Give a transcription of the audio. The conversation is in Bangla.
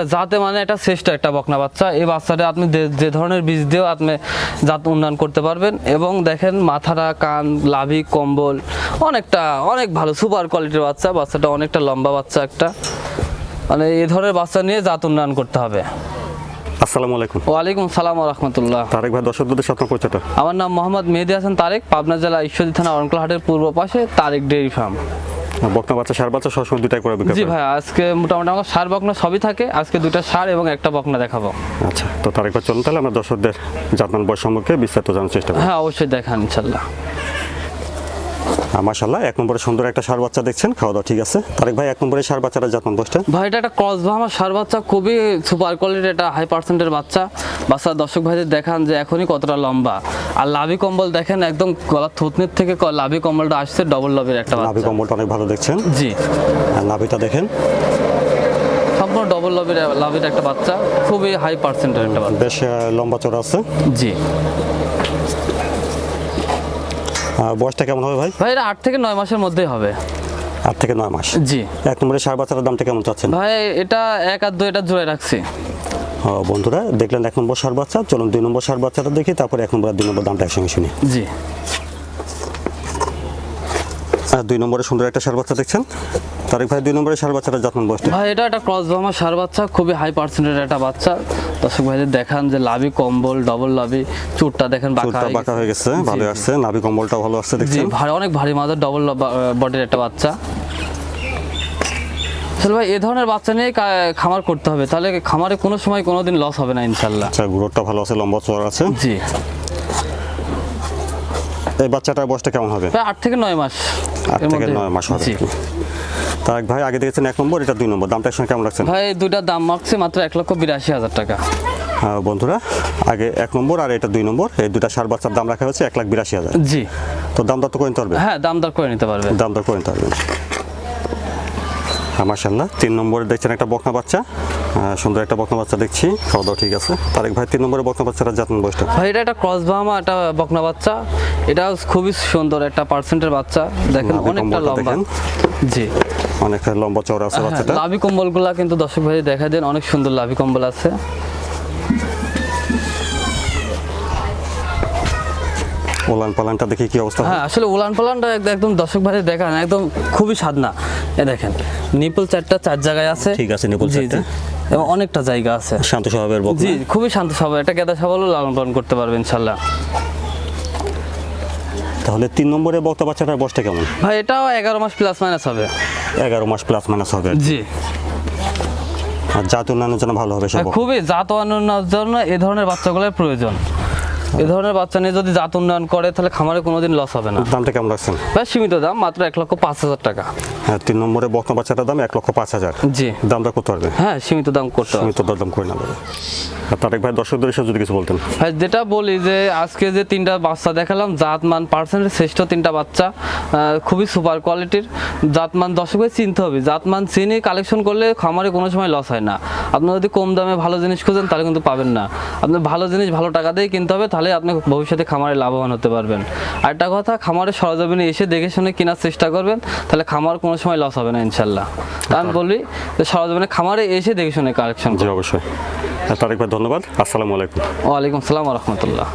এটা জাতে মানে একটা শ্রেষ্ঠ একটা বকনা বাচ্চা। এই বাচ্চাটা আপনি যে- ধরনের বীজ দিয়েও আপনি জাত উন্নয়ন করতে পারবেন এবং দেখেন মাথাটা কান লাভি কম্বল অনেকটা অনেক ভালো সুপার কোয়ালিটির বাচ্চা। বাচ্চাটা অনেকটা লম্বা বাচ্চা একটা। মানে এ ধরনের বাচ্চা নিয়ে জাত উন্নয়ন করতে হবে। আসসালামু আলাইকুম। ওয়ালাইকুম সালাম রহমতুল্লাহ। তারেক ভাই দর্শকদের সাথে পরিচয়টা। আমার নাম মোহাম্মদ মেহেদি হাসান তারেক পাবনা জেলা ঈশ্বরদী থানা অরণকুলা হাটের পূর্ব পাশে তারেক ডেয়ারি ফার্ম। বকনা বাচ্চা সার বাচ্চা সবসময় দুটাই করে বিক্রি জি ভাই আজকে মোটামুটি আমার সার বকনা সবই থাকে আজকে দুটা সার এবং একটা বকনা দেখাবো। আচ্ছা তো তার একবার চলুন তাহলে আমরা দর্শকদের জাতমান বয়স সম্পর্কে বিস্তারিত জানার চেষ্টা করি হ্যাঁ অবশ্যই দেখান ইনশাল্লাহ। মাশাল্লাহ এক নম্বরে সুন্দর একটা সার বাচ্চা দেখছেন খাওয়া দাওয়া ঠিক আছে। তারেক ভাই এক নম্বরে সার বাচ্চাটা জাতমান বয়সটা ভাই এটা একটা ক্রস ভামা সার বাচ্চা খুবই সুপার কোয়ালিটির একটা হাই পার্সেন্টের বাচ্চা। বাচ্চা দর্শক ভাইদের দেখান যে এখনই কতটা লম্বা। আর লাভি কম্বল দেখেন একদম গলা থুতনির থেকে লাভি কম্বলটা আসছে ডবল লবির একটা বাচ্চা। কম্বলটা অনেক ভালো দেখছেন। জি। আর নাভিটা দেখেন। সম্পূর্ণ ডবল লবির লাভের একটা বাচ্চা খুবই হাই পার্সেন্টের একটা বাচ্চা। বেশ লম্বা চড়া আছে। জি। বয়সটা কেমন হবে ভাই? ভাই এটা আট থেকে নয় মাসের মধ্যেই হবে। আট থেকে নয় মাস? জি। এক নম্বরে সার বাচ্চাটার দামটা কেমন চাচ্ছেন? ভাই এটা এক আর দুই এটা জোড়ায় রাখছি। ও, বন্ধুরা দেখলেন এক নম্বর সার বাচ্চা চলুন দুই নম্বর সার বাচ্চাটা দেখি তারপরে এক নম্বর আর দুই নম্বর দামটা একসঙ্গে শুনি। জি। আর দুই নম্বরে সুন্দর একটা সার বাচ্চা দেখছেন? তারেক ভাই দুই নম্বরে সার বাচ্চাটা যত্ন ভাই এটা একটা ক্রস বামা সার বাচ্চা খুবই হাই পার্সেন্টের একটা বাচ্চা। দর্শক ভাইদের দেখান যে লাভি কম্বল ডবল লাভি চুটটা দেখেন বাঁকা হয়ে বাঁকা হয়ে গেছে ভালো আসছে নাভি কম্বলটা ভালো আসছে দেখছেন। ভারী অনেক ভারী মাদার ডবল বডির একটা বাচ্চা। আসলে ভাই এ ধরনের বাচ্চা নিয়ে খামার করতে হবে। তাহলে খামারে কোনো সময় কোনো দিন লস হবে না ইনশাল্লাহ আচ্ছা গ্রোথটা ভালো আছে লম্বা চড় আছে। জি। এই বাচ্চাটার বয়সটা কেমন হবে? আট থেকে নয় মাস। আট থেকে নয় মাস হবে। তারেক ভাই আগে দেখেছেন এক নম্বর এটা দুই নম্বর। দামটা একসঙ্গে কেমন লাগছে ভাই দুইটা দাম মারছে মাত্র এক লক্ষ বিরাশি হাজার টাকা। হ্যাঁ, বন্ধুরা আগে এক নম্বর আর এটা দুই নম্বর। এই দুটা সার বাচ্চার দাম রাখা হয়েছে এক লাখ বিরাশি হাজার। জি। তো দাম দর তো করে নিতে পারবে? হ্যাঁ দাম দর করে নিতে পারবে। দাম দর করে নিতে পারবে। মার্শাল্লাহ তিন নম্বরে দেখছেন একটা বকনা বাচ্চা। সুন্দর একটা বকনা বাচ্চা দেখছি। খাওয়া দাওয়া ঠিক আছে। তারেক ভাই তিন নম্বরে বকনা বাচ্চাটা যত্ন বয়সটা? ভাই এটা একটা ক্রস বাহামা একটা বকনা বাচ্চা। এটা খুবই সুন্দর একটা পার্সেন্টের বাচ্চা। দেখেন অনেকটা লম্বা। জি। অনেকটা লম্বা চওড়া আছে হ্যাঁ, বাচ্চাটা। লাভি কম্বলগুলা কিন্তু দর্শক ভাই দেখা দেন অনেক সুন্দর লাভি কম্বল আছে। ওলান পালানটা দেখি কি অবস্থা হ্যাঁ? আসলে উলান পালানটা একদম- দর্শক ভাই দেখান একদম খুবই সাদনা এ দেখেন নিপল চারটা চার জায়গায় আছে। ঠিক আছে, জি, চারটা। এবং অনেকটা জায়গা আছে। শান্ত স্বভাবের জি খুবই শান্ত স্বভাব। এটা গেদা সবালও লালন পালন করতে পারবে ইনশাল্লাহ। তাহলে তিন নম্বরে বক্তা বাচ্চাটার বয়সটা কেমন? ভাই এটাও এগারো মাস প্লাস মাইনাস হবে। এগারো মাস প্লাস মাইনাস হবে জি। আর জাত উন্নয়নের জন্য ভালো হবে খুবই জাত উন্নয়নের জন্য এ ধরনের বাচ্চাগুলোর প্রয়োজন। এ ধরনের বাচ্চা নিয়ে যদি জাত উন্নয়ন করে তাহলে খামারে কোনোদিন লস হবে না। দামটা কেমন রাখছেন? ভাই সীমিত দাম মাত্র এক লক্ষ পাঁচ হাজার টাকা। হ্যাঁ তিন নম্বরে বক্তা বাচ্চাটার দাম এক লক্ষ পাঁচ হাজার। জি। দামটা করতে পারবে হ্যাঁ সীমিত দাম করতে হবে। আমি তো দরদাম করে না তারেক ভাই দর্শকদের এসে যদি কিছু বলতেন। ভাই যেটা বলি যে আজকে যে তিনটা বাচ্চা দেখালাম জাতমান পার্সেন্টের শ্রেষ্ঠ তিনটা বাচ্চা খুবই সুপার কোয়ালিটির জাতমান দর্শক চিনতে হবে। জাতমান চিনি কালেকশন করলে খামারে কোনো সময় লস হয় না। আপনি যদি কম দামে ভালো জিনিস খুঁজেন তাহলে কিন্তু পাবেন না। আপনি ভালো জিনিস ভালো টাকা দিয়ে কিনতে হবে তাহলে আপনি ভবিষ্যতে খামারে লাভবান হতে পারবেন। আর একটা কথা খামারে সরজমিনে এসে দেখে শুনে কেনার চেষ্টা করবেন তাহলে খামার কোনো সময় লস হবে না ইনশাল্লাহ আমি বলি যে সরজমিনে খামারে এসে দেখে শুনে কালেকশন অবশ্যই। আর তারেক ভাই ধন্যবাদ। আসসালামু আলাইকুম। ওয়ালাইকুম আসসালাম রহমতুল্লাহ।